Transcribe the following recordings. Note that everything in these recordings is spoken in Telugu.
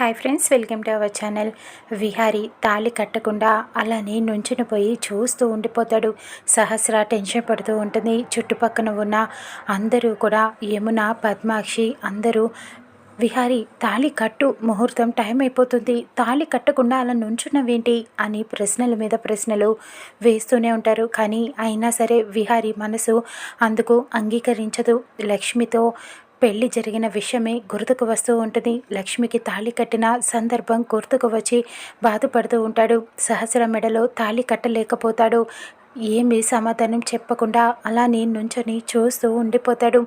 Hi friends welcome to our channel. Vihari తాళి కట్టకుండా అలానే నుంచుని పోయి చూస్తూ ఉండిపోతాడు. సహస్ర టెన్షన్ పడుతూ ఉంటుంది. చుట్టుపక్కన ఉన్న అందరూ కూడా యమున పద్మాక్షి అందరూ విహారి తాళి కట్టు. ముహూర్తం టైం అయిపోతుంది. తాళి కట్టకుండా అలా నుంచున్నవేంటి? అని ప్రశ్నల మీద ప్రశ్నలు వేస్తూనే ఉంటారు. కానీ అయినా సరే విహారి మనసు అందుకు అంగీకరించదు. లక్ష్మితో పెళ్ళి జరిగిన విషయమే గుర్తుకు వస్తూ ఉంటుంది. లక్ష్మికి తాళి కట్టిన సందర్భం గుర్తుకు వచ్చి బాధపడుతూ ఉంటాడు. సహస్ర మెడలో తాళి కట్టలేకపోతాడు. ఏమి సమాధానం చెప్పకుండా అలానే నుంచొని చూస్తూ ఉండిపోతాడు.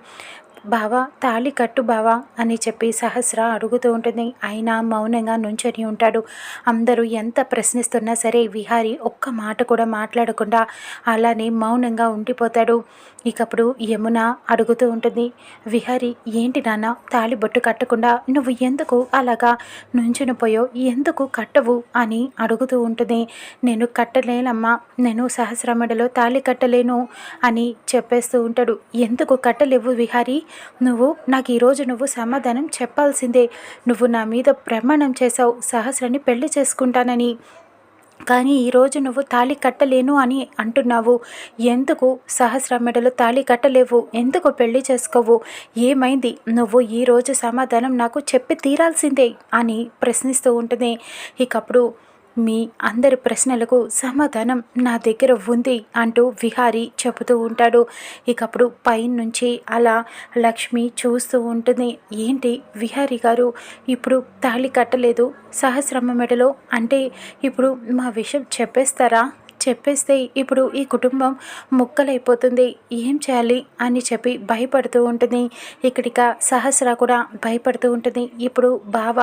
బావా తాళి కట్టు బావా అని చెప్పి సహస్ర అడుగుతూ ఉంటుంది. అయినా మౌనంగా నుంచొని ఉంటాడు. అందరూ ఎంత ప్రశ్నిస్తున్నా సరే విహారి ఒక్క మాట కూడా మాట్లాడకుండా అలానే మౌనంగా ఉండిపోతాడు. ఇకప్పుడు యమున అడుగుతూ ఉంటుంది విహారి ఏంటి నాన్న? తాళి బొట్టు కట్టకుండా నువ్వు ఎందుకు అలాగా నుంచుని పోయో? ఎందుకు కట్టవు? అని అడుగుతూ ఉంటుంది. నేను కట్టలేనమ్మా. నేను సహస్రమడలో తాళి కట్టలేను అని చెప్పేస్తూ ఉంటాడు. ఎందుకు కట్టలేవు విహారీ? నువ్వు నాకు ఈరోజు నువ్వు సమాధానం చెప్పాల్సిందే. నువ్వు నా మీద ప్రమాణం చేశావు సహస్రని పెళ్ళి చేసుకుంటానని. కానీ ఈరోజు నువ్వు తాళి కట్టలేను అని అంటున్నావు. ఎందుకు సహస్ర మెడలు తాళి కట్టలేవు? ఎందుకు పెళ్ళి చేసుకోవు? ఏమైంది? నువ్వు ఈరోజు సమాధానం నాకు చెప్పి తీరాల్సిందే అని ప్రశ్నిస్తూ ఉంటుంది ఇకప్పుడు మీ అందరి ప్రశ్నలకు సమాధానం నా దగ్గర ఉంది అంటూ విహారి చెబుతూ ఉంటాడు. ఇకప్పుడు పైనుంచి అలా లక్ష్మి చూస్తూ ఉంటుంది. ఏంటి విహారి గారు ఇప్పుడు తాళి కట్టలేదు సహస్రమ మెడలో? అంటే ఇప్పుడు మా విషయం చెప్పేస్తారా? చెప్పేస్తే ఇప్పుడు ఈ కుటుంబం ముక్కలైపోతుంది. ఏం చేయాలి అని చెప్పి భయపడుతూ ఉంటుంది. ఇక్కడిక సహస్ర కూడా భయపడుతూ ఉంటుంది. ఇప్పుడు బావ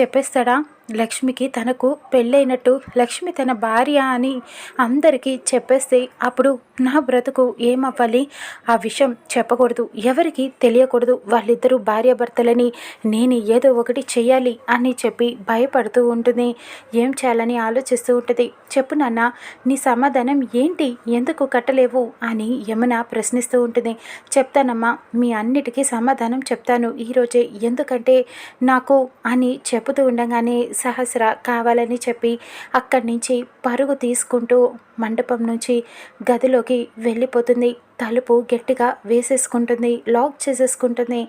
చెప్పేస్తాడా? లక్ష్మికి తనకు పెళ్ళైనట్టు లక్ష్మి తన భార్య అని అందరికీ చెప్పేస్తే అప్పుడు నా బ్రతుకు ఏమవ్వాలి? ఆ విషయం చెప్పకూడదు. ఎవరికి తెలియకూడదు. వాళ్ళిద్దరూ భార్యాభర్తలని నేను ఏదో ఒకటి చేయాలి అని చెప్పి భయపడుతూ ఉంటుంది. ఏం చేయాలని ఆలోచిస్తూ ఉంటుంది. చెప్పు నాన్న నీ సమాధానం ఏంటి? ఎందుకు కట్టలేవు? అని యమున ప్రశ్నిస్తూ ఉంటుంది. చెప్తానమ్మా మీ అన్నిటికీ సమాధానం చెప్తాను. ఈరోజే ఎందుకంటే నాకు అని చెబుతూ ఉండగానే సహస్ర కావాలని చెప్పి అక్కడి నుంచి పరుగు తీసుకుంటూ మండపం నుంచి గదిలోకి వెళ్ళిపోతుంది. తలుపు గట్టిగా వేసేసుకుంటుంది లాక్ చేసేసుకుంటుంది.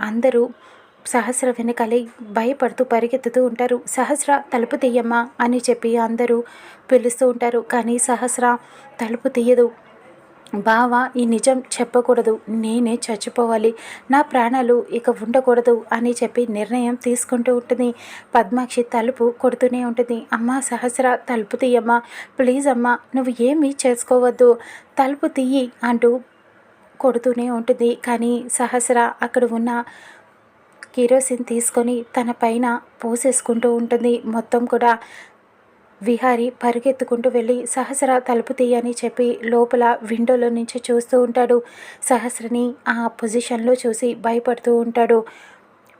అందరూ సహస్ర వెనకాలే భయపడుతూ పరిగెత్తుతూ ఉంటారు. సహస్ర తలుపు తీయమ్మా అని చెప్పి అందరూ పిలుస్తూ ఉంటారు. కానీ సహస్ర తలుపు తీయదు. బావ ఈ నిజం చెప్పకూడదు. నేనే చచ్చిపోవాలి. నా ప్రాణాలు ఇక ఉండకూడదు అని చెప్పి నిర్ణయం తీసుకుంటూ ఉంటుంది. పద్మాక్షి తలుపు కొడుతూనే ఉంటుంది. అమ్మ సహస్ర తలుపు తీయమ్మా. ప్లీజ్ అమ్మా నువ్వు ఏమీ చేసుకోవద్దు. తలుపు తీయి అంటూ కొడుతూనే ఉంటుంది. కానీ సహస్ర అక్కడ ఉన్న కిరోసిన్ తీసుకొని తన పైన పోసేసుకుంటూ ఉంటుంది. మొత్తం కూడా విహారి పరిగెత్తుకుంటూ వెళ్ళి సహస్ర తలుపు తీయని చెప్పి లోపల విండోలో నుంచి చూస్తూ ఉంటాడు. సహస్రని ఆ పొజిషన్లో చూసి భయపడుతూ ఉంటాడు.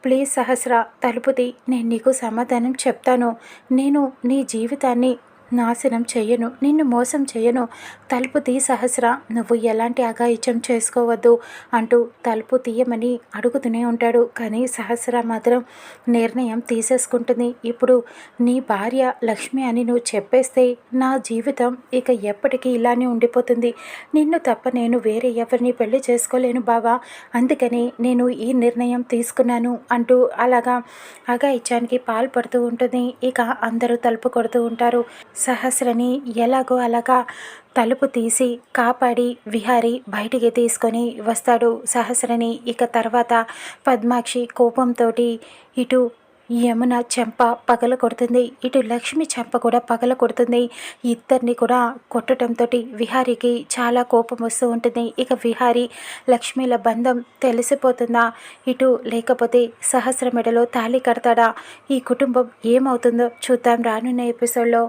ప్లీజ్ సహస్ర తలుపుతి నేను నీకు సమాధానం చెప్తాను. నేను నీ జీవితాన్ని నాశనం చెయ్యను నిన్ను మోసం చేయను. తలుపు తీ సహస్ర నువ్వు ఎలాంటి అఘాయిత్యం చేసుకోవద్దు అంటూ తలుపు తీయమని అడుగుతూనే ఉంటాడు. కానీ సహస్ర మాత్రం నిర్ణయం తీసేసుకుంటుంది. ఇప్పుడు నీ భార్య లక్ష్మి అని నువ్వు చెప్పేస్తే నా జీవితం ఇక ఎప్పటికీ ఇలానే ఉండిపోతుంది. నిన్ను తప్ప నేను వేరే ఎవరిని పెళ్ళి చేసుకోలేను బావా. అందుకని నేను ఈ నిర్ణయం తీసుకున్నాను అంటూ అలాగా అఘాయిత్యానికి పాల్పడుతూ ఉంటుంది. ఇక అందరూ తలుపు కొడుతూ ఉంటారు. సహస్రని ఎలాగో అలాగా తలుపు తీసి కాపాడి విహారి బయటికి తీసుకొని వస్తాడు సహస్రని. ఇక తర్వాత పద్మాక్షి కోపంతో ఇటు యమున చెంప పగల కొడుతుంది. ఇటు లక్ష్మి చెంప కూడా పగల కొడుతుంది. ఇద్దరిని కూడా కొట్టడంతో విహారికి చాలా కోపం వస్తూ ఉంటుంది. ఇక విహారి లక్ష్మిల బంధం తెలిసిపోతుందా? ఇటు లేకపోతే సహస్ర మెడలో తాళి కడతాడా? ఈ కుటుంబం ఏమవుతుందో చూద్దాం రానున్న ఎపిసోడ్లో.